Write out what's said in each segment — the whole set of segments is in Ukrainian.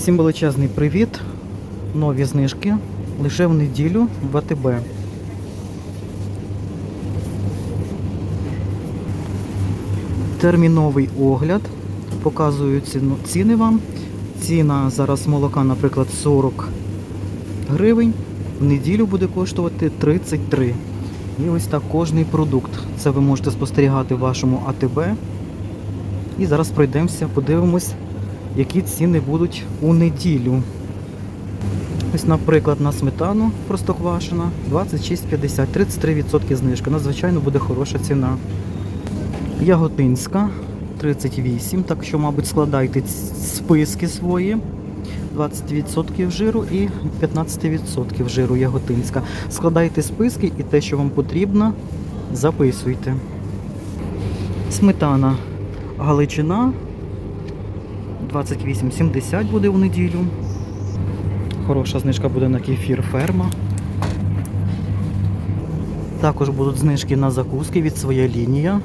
Всім величезний привіт. Нові знижки лише в неділю в АТБ. Терміновий огляд. Показую ціну, ціни вам. Ціна зараз молока, наприклад, 40 гривень. В неділю буде коштувати 33. І ось так кожний продукт. Це ви можете спостерігати в вашому АТБ. І зараз пройдемося, подивимось, які ціни будуть у неділю. Ось, наприклад, на сметану простоквашина 26,50, 33% знижка. Надзвичайно буде хороша ціна. Яготинська 38, так що, мабуть, складайте списки свої. 20% жиру і 15% жиру яготинська. Складайте списки і те, що вам потрібно, записуйте. Сметана Галичина 28,70 буде у неділю. Хороша знижка буде на кефір ферма. Також будуть знижки на закуски від своя лінія.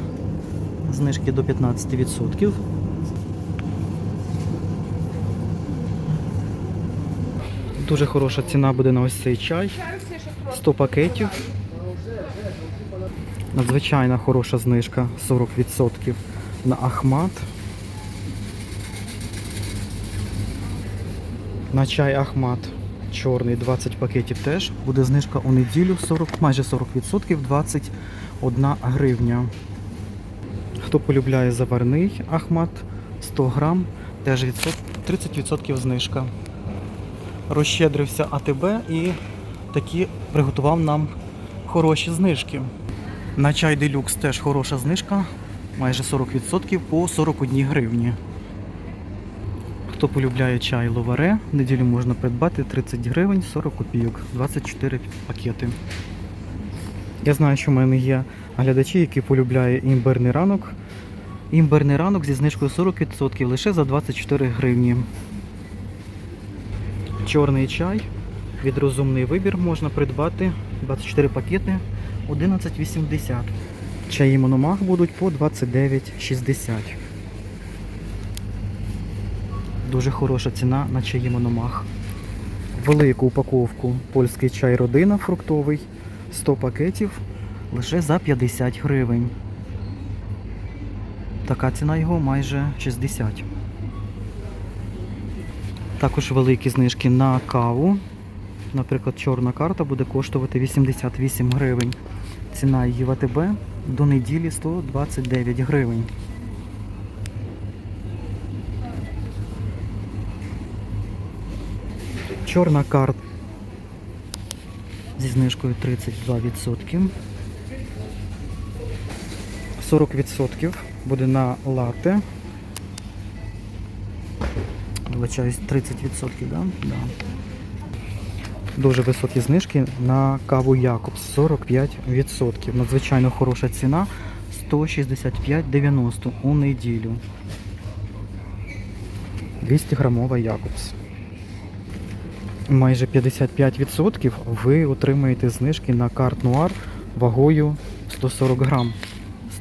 Знижки до 15%. Дуже хороша ціна буде на ось цей чай. 100 пакетів. Надзвичайно хороша знижка 40% на Ахмат. На чай Ахмат чорний 20 пакетів теж. Буде знижка у неділю 40, майже 40%, 21 гривня. Хто полюбляє заварний Ахмат 100 грам, теж 30% знижка. Розщедрився АТБ і такі приготував нам хороші знижки. На чай делюкс теж хороша знижка, майже 40% по 41 гривні. Хто полюбляє чай ловаре, неділю можна придбати 30 гривень 40 копійок, 24 пакети. Я знаю, що в мене є глядачі, які полюбляють імбирний ранок. Імбирний ранок зі знижкою 40% лише за 24 гривні. Чорний чай від розумний вибір можна придбати 24 пакети 11,80. Чаї мономах будуть по 29,60. Дуже хороша ціна на чаї мономах. Велику упаковку польський чай родина фруктовий 100 пакетів лише за 50 гривень. Така ціна його майже 60. Також великі знижки на каву. Наприклад, чорна карта буде коштувати 88 гривень. Ціна її в АТБ до неділі 129 гривень. Чорна карта зі знижкою 32%. 40% буде на лате. Вибачаюсь, 30%, да? Да. Дуже високі знижки на каву Якобс 45%. Надзвичайно хороша ціна 165,90 у неділю. 200 грамова Якобс. Майже 55% ви отримаєте знижки на карт Нуар вагою 140 грам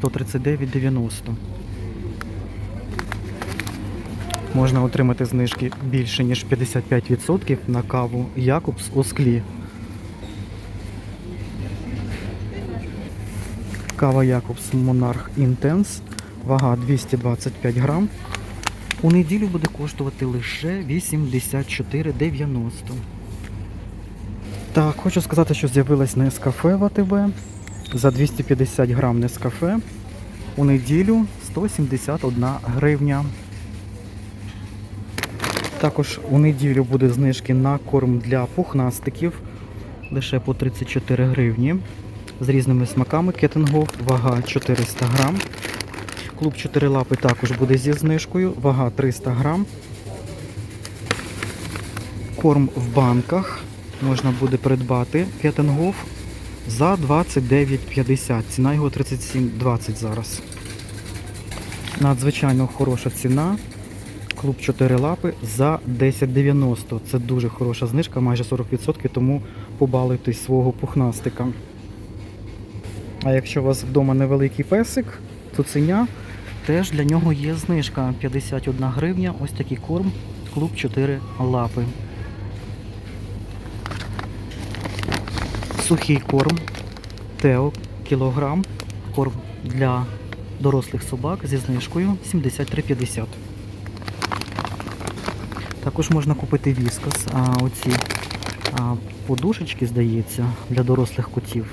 139,90. Можна отримати знижки більше ніж 55% на каву Якобс у склі. Кава Якобс Монарх Інтенс. Вага 225 грам. У неділю буде коштувати лише 84,90. Так, хочу сказати, що з'явилась Нескафе в АТБ. За 250 грам Нескафе. У неділю 171 гривня. Також у неділю буде знижки на корм для пухнастиків лише по 34 гривні. З різними смаками кетингов, вага 400 грам. Клуб 4 лапи також буде зі знижкою, вага 300 грам. Корм в банках можна буде придбати кетингов за 29,50. Ціна його 37,20 зараз. Надзвичайно хороша ціна. Клуб 4 лапи за 10,90. Це дуже хороша знижка, майже 40%, тому побалуйтесь свого пухнастика. А якщо у вас вдома невеликий песик, цуценя, теж для нього є знижка 51 гривня. Ось такий корм клуб 4 лапи. Сухий корм Тео кілограм. Корм для дорослих собак зі знижкою 73,50. Також можна купити віскас. А оці подушечки, здається, для дорослих котів.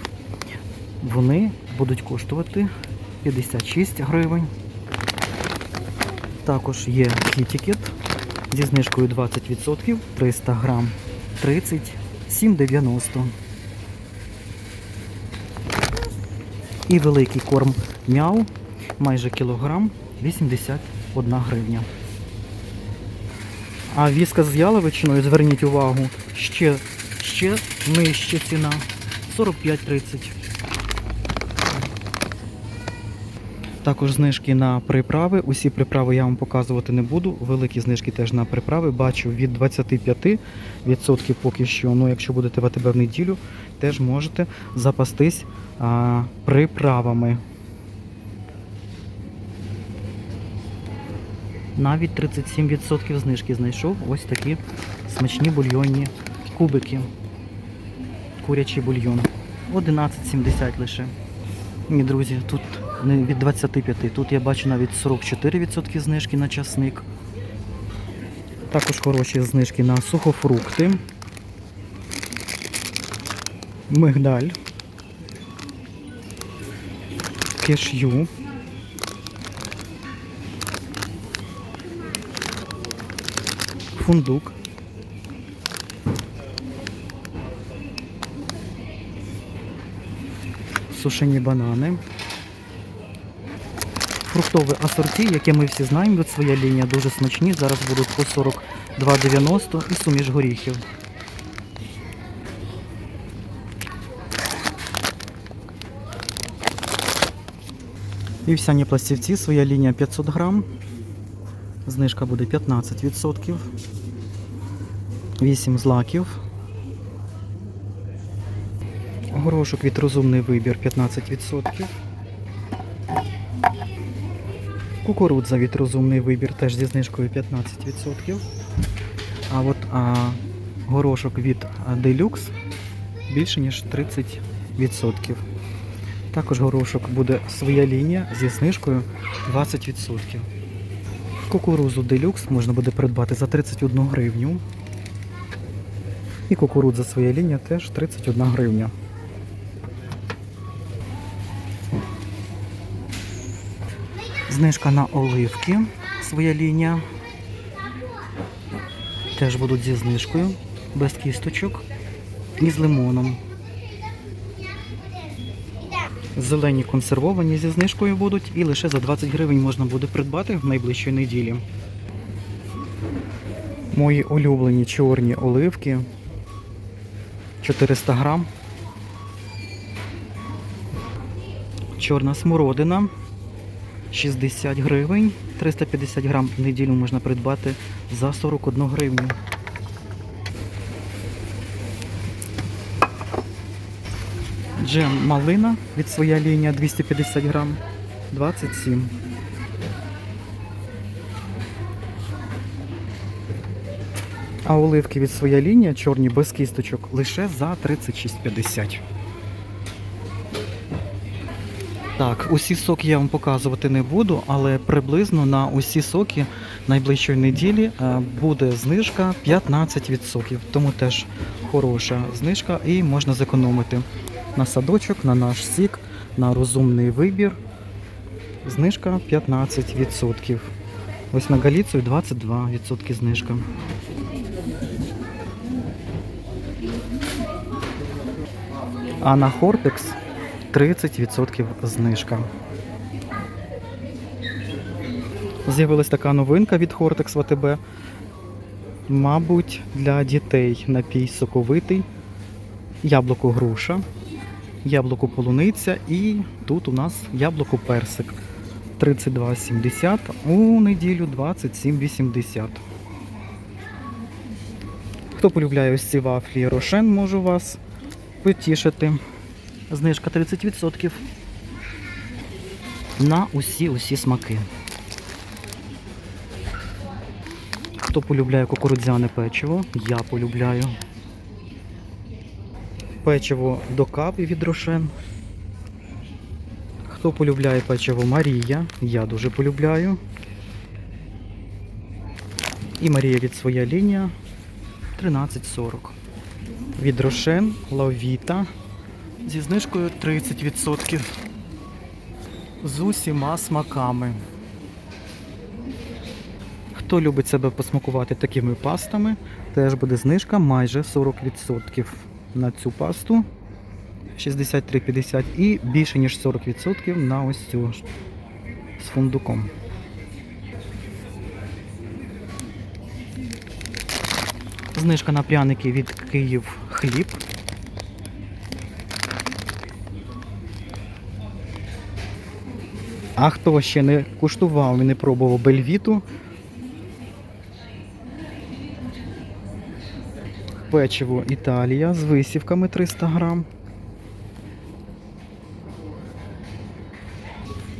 Вони будуть коштувати 56 гривень. Також є кітікет зі знижкою 20% 300 грам 37,90. І великий корм мяу майже кілограм 81 гривня. А віска з яловичиною, зверніть увагу, ще, ще нижче ціна 45,30. Також знижки на приправи. Усі приправи я вам показувати не буду. Великі знижки теж на приправи. Бачу від 25% поки що. Ну, якщо будете в АТБ в неділю, теж можете запастись а, приправами. Навіть 37% знижки знайшов. Ось такі смачні бульйонні кубики. Курячий бульйон. 11,70 лише. Ні, друзі, тут від 25. Тут я бачу навіть 44% знижки на часник. Також хороші знижки на сухофрукти. Мигдаль. Кешю. Фундук. Сушені банани. Фруктове асорті, яке ми всі знаємо, від своя лінія дуже смачні. Зараз будуть по 42,90 і суміш горіхів. І всяні пластівці, своя лінія 500 грам. Знижка буде 15%. 8 злаків. Горошок від розумний вибір 15%. Кукурудза від розумний вибір теж зі знижкою 15%. А от а, горошок від Deluxe більше ніж 30%. Також горошок буде своя лінія зі знижкою 20%. Кукурузу Deluxe можна буде придбати за 31 гривню. І кукурудза своя лінія теж 31 гривня. Знижка на оливки, своя лінія. Теж будуть зі знижкою, без кісточок і з лимоном. Зелені консервовані зі знижкою будуть і лише за 20 гривень можна буде придбати в найближчій неділі. Мої улюблені чорні оливки 400 грам. Чорна смородина 60 гривень. 350 грам в неділю можна придбати за 41 гривню. Джем малина від своя лінія 250 грам 27. А оливки від своя лінія чорні без кісточок лише за 36,50. Так, усі соки я вам показувати не буду, але приблизно на усі соки найближчої неділі е, буде знижка 15%. Тому теж хороша знижка і можна зекономити на садочок, на наш сік, на розумний вибір. Знижка 15%. Ось на Галіцію 22% знижка. А на Хортекс 30% знижка. З'явилась така новинка від Хортекс в АТБ. Мабуть, для дітей напій соковитий, яблуко груша, яблуко полуниця і тут у нас яблуко персик. 32,70, у неділю 27,80. Хто полюбляє ось ці вафлі Рошен, можу вас потішити. Знижка 30% на усі усі смаки. Хто полюбляє кукурудзяне печиво? Я полюбляю. Печиво до кави від Рошен. Хто полюбляє печиво Марія? Я дуже полюбляю. І Марія від своя лінія 13,40. Від Рошен Лавіта зі знижкою 30%. З усіма смаками. Хто любить себе посмакувати такими пастами, теж буде знижка майже 40% на цю пасту. 63,50 і більше ніж 40% на ось цю з фундуком. Знижка на пряники від Київ хліб. А хто ще не куштував і не пробував бельвіту, печиво Італія з висівками 300 грам.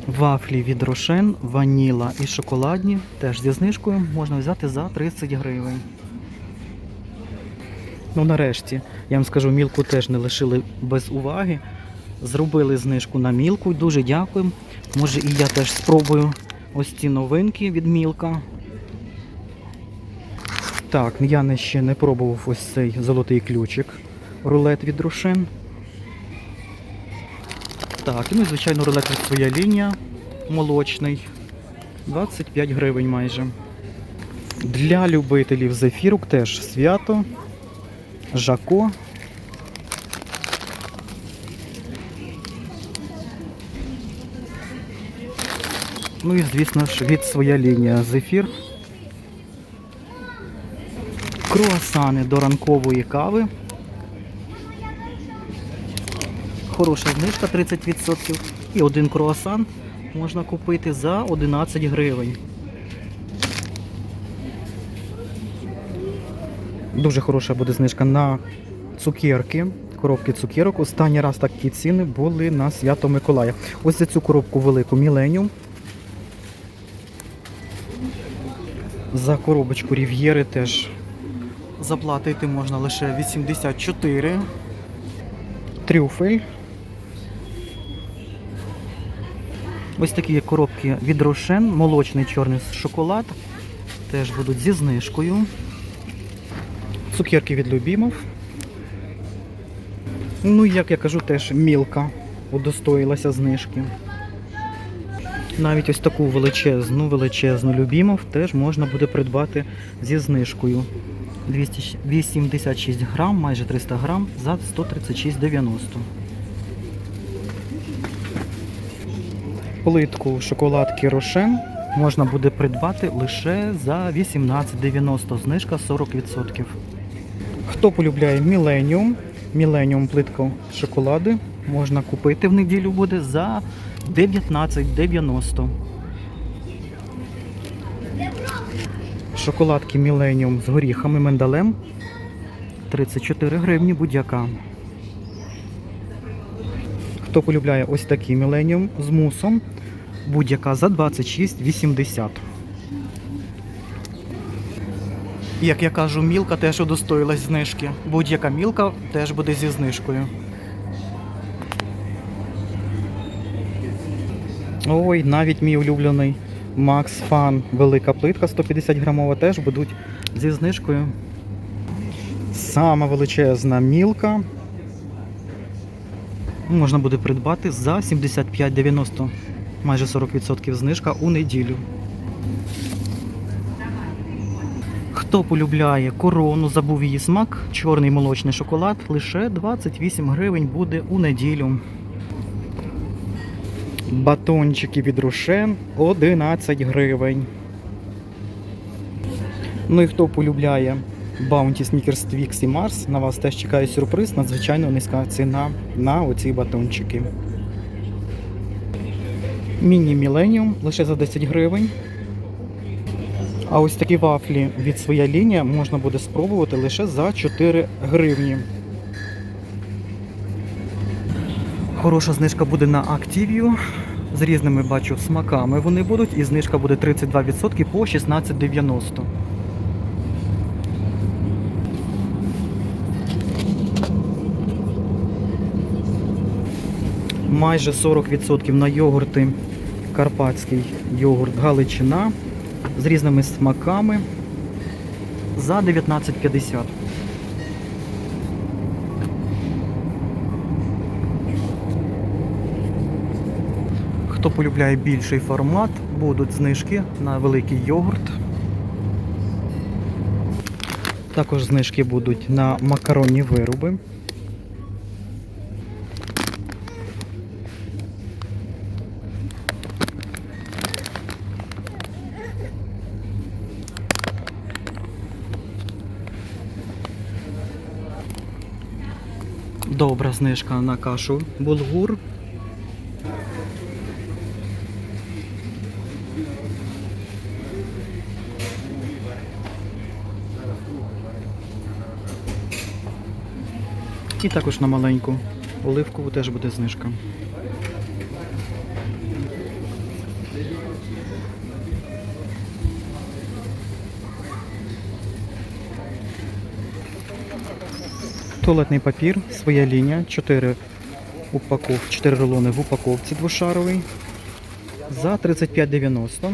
Вафлі від Рошен, ваніла і шоколадні теж зі знижкою можна взяти за 30 гривень. Ну нарешті, я вам скажу, мілку теж не лишили без уваги. Зробили знижку на мілку. Дуже дякуємо. Може і я теж спробую ось ці новинки від мілка. Так, я ще не пробував ось цей золотий ключик. Рулет від Рошен. Так, ну і звичайно рулет від своя лінія молочний. 25 гривень майже. Для любителів зефірок теж свято. Жако. Ну і звісно ж від своя лінія зефір. Круасани до ранкової кави. Хороша знижка 30%. І один круасан можна купити за 11 гривень. Дуже хороша буде знижка на цукерки. Коробки цукерок. Останній раз такі ціни були на свято Миколая. Ось за цю коробку велику Міленіум. За коробочку Рів'єри теж заплатити можна лише 84. Трюфель. Ось такі коробки від Рошен, молочний чорний шоколад. Теж будуть зі знижкою. Цукерки від Любімов. Ну, як я кажу, теж мілка удостоїлася знижки. Навіть ось таку величезну, величезну Любімов теж можна буде придбати зі знижкою. 286 грам, майже 300 грам за 136,90. Плитку шоколадки Рошен можна буде придбати лише за 18,90, знижка 40%. Хто полюбляє Міленіум, Міленіум плитку шоколади можна купити в неділю буде за 19,90. Шоколадки Міленіум з горіхами миндалем 34 гривні будь-яка. Хто полюбляє ось такий Міленіум з мусом, будь-яка за 26,80. Як я кажу, мілка теж удостоїлась знижки. Будь-яка мілка теж буде зі знижкою. Ой, навіть мій улюблений Max Fun велика плитка 150 грамова теж будуть зі знижкою. Сама величезна мілка. Можна буде придбати за 75,90. Майже 40% знижка у неділю. Хто полюбляє корону, забув її смак, чорний молочний шоколад, лише 28 гривень буде у неділю. Батончики від Рошен 11 гривень. Ну і хто полюбляє Bounty Snickers Twix і Mars, на вас теж чекає сюрприз, надзвичайно низька ціна на оці батончики. Міні Millennium лише за 10 гривень. А ось такі вафлі від своя лінія можна буде спробувати лише за 4 гривні. Хороша знижка буде на Activio. З різними бачу смаками вони будуть, і знижка буде 32% по 16,90. Майже 40% на йогурти. Карпатський йогурт Галичина з різними смаками за 19,50. Хто полюбляє більший формат, будуть знижки на великий йогурт. Також знижки будуть на макаронні вироби. Добра знижка на кашу булгур. І також на маленьку оливкову теж буде знижка. Туалетний папір, своя лінія, 4 упаков, 4 рулони в упаковці двошаровий за 35,90.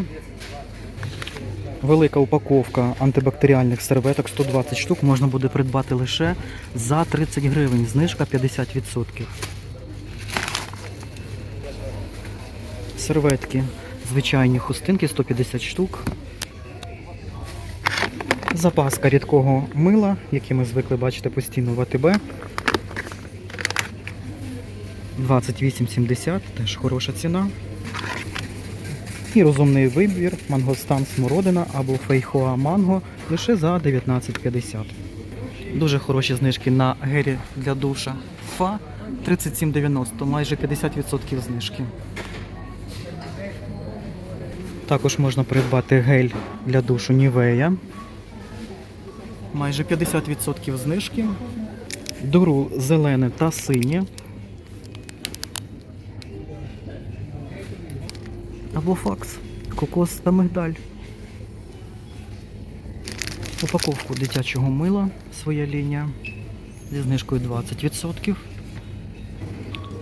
Велика упаковка антибактеріальних серветок 120 штук можна буде придбати лише за 30 гривень. Знижка 50%. Серветки, звичайні хустинки 150 штук. Запаска рідкого мила, який ми звикли бачити постійно в АТБ. 28,70, теж хороша ціна. І розумний вибір мангостан смородина або фейхоа манго лише за 19,50. Дуже хороші знижки на гелі для душа Фа 37,90, майже 50% знижки. Також можна придбати гель для душу Нівея. Майже 50% знижки. Дуру зелене та синє. Або факс, кокос та мигдаль. Упаковку дитячого мила, своя лінія зі знижкою 20%.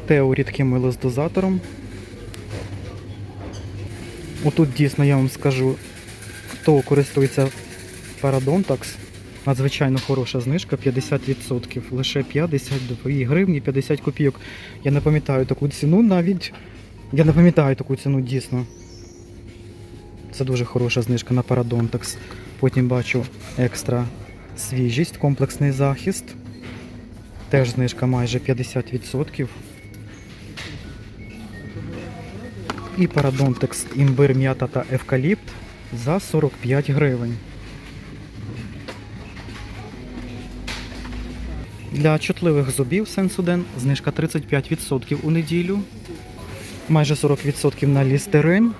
Тео рідке мило з дозатором. Отут дійсно я вам скажу, хто користується Paradontax, надзвичайно хороша знижка 50%. Лише 52 гривні 50 копійок. Я не пам'ятаю таку ціну навіть. Я не пам'ятаю таку ціну дійсно. Це дуже хороша знижка на Paradontax. Потім бачу екстра свіжість, комплексний захист. Теж знижка майже 50%. І Paradontax імбир, м'ята та евкаліпт за 45 гривень. Для чутливих зубів Сенсуден знижка 35% у неділю. Майже 40% на лістерин.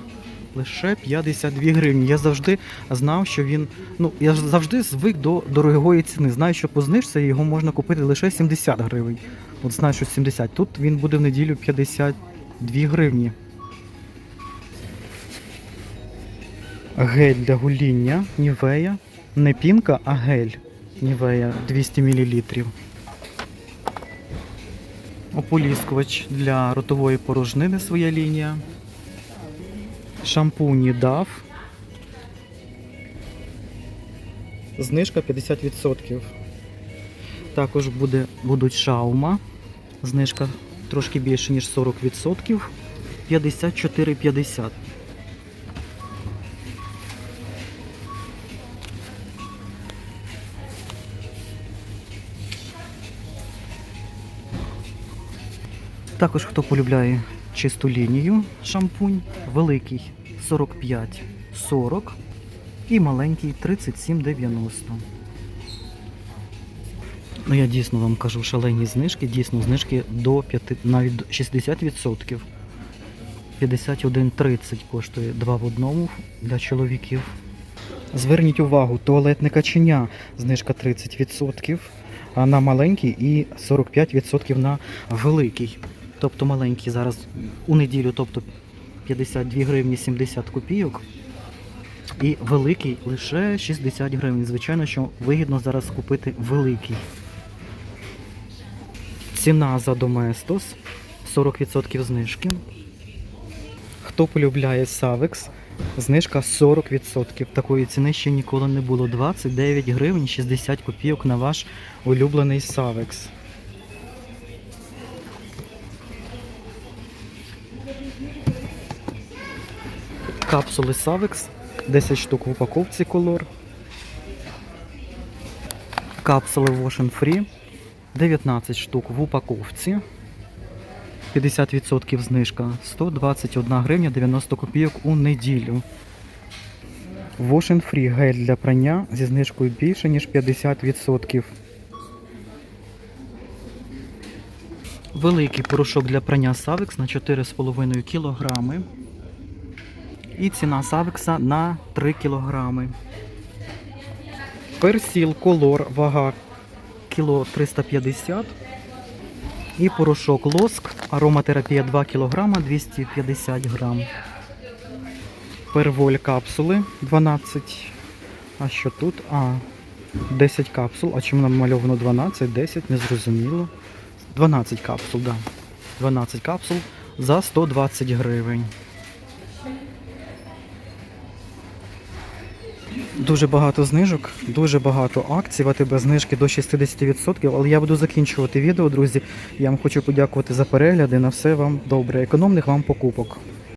Лише 52 гривні. Я завжди знав, що він. Ну, я завжди звик до дорогої ціни. Знаю, що по знижці його можна купити лише 70 гривень. От знаю, що 70. Тут він буде в неділю 52 гривні. Гель для гуління Нівея. Не пінка, а гель. Нівея 200 мл. Ополіскувач для ротової порожнини своя лінія. Шампуні DAF. Знижка 50%. Також буде, будуть шаума. Знижка трошки більше, ніж 40%. 54,50. Також хто полюбляє чисту лінію шампунь, великий 45-40 і маленький 37,90. Ну я дійсно вам кажу шалені знижки, дійсно знижки до 5, навіть до 60%. 51,30 коштує 2 в одному для чоловіків. Зверніть увагу, туалетне каченя знижка 30% а на маленький і 45% на великий. Тобто маленький зараз у неділю, тобто 52 гривні 70 копійок. І великий лише 60 гривень. Звичайно, що вигідно зараз купити великий. Ціна за Доместос 40% знижки. Хто полюбляє Савекс, знижка 40%. Такої ціни ще ніколи не було. 29 гривень 60 копійок на ваш улюблений Савекс. Капсули Савекс 10 штук в упаковці колор. Капсули Wash Free 19 штук в упаковці. 50% знижка 121 гривня 90 копійок у неділю. Wash Free гель для прання зі знижкою більше, ніж 50%. Великий порошок для прання Савекс на 4,5 кг. І ціна Савекса на 3 кг. Персіл колор вага кіло 350 і порошок лоск, ароматерапія 2 кг 250 грам. Перволь капсули 12. А що тут? А, 10 капсул. А чому намальовано 12, 10, незрозуміло. 12 капсул. Да. 12 капсул за 120 гривень. Дуже багато знижок, дуже багато акцій, в АТБ знижки до 60%, але я буду закінчувати відео, друзі. Я вам хочу подякувати за перегляди. На все вам добре. Економних вам покупок.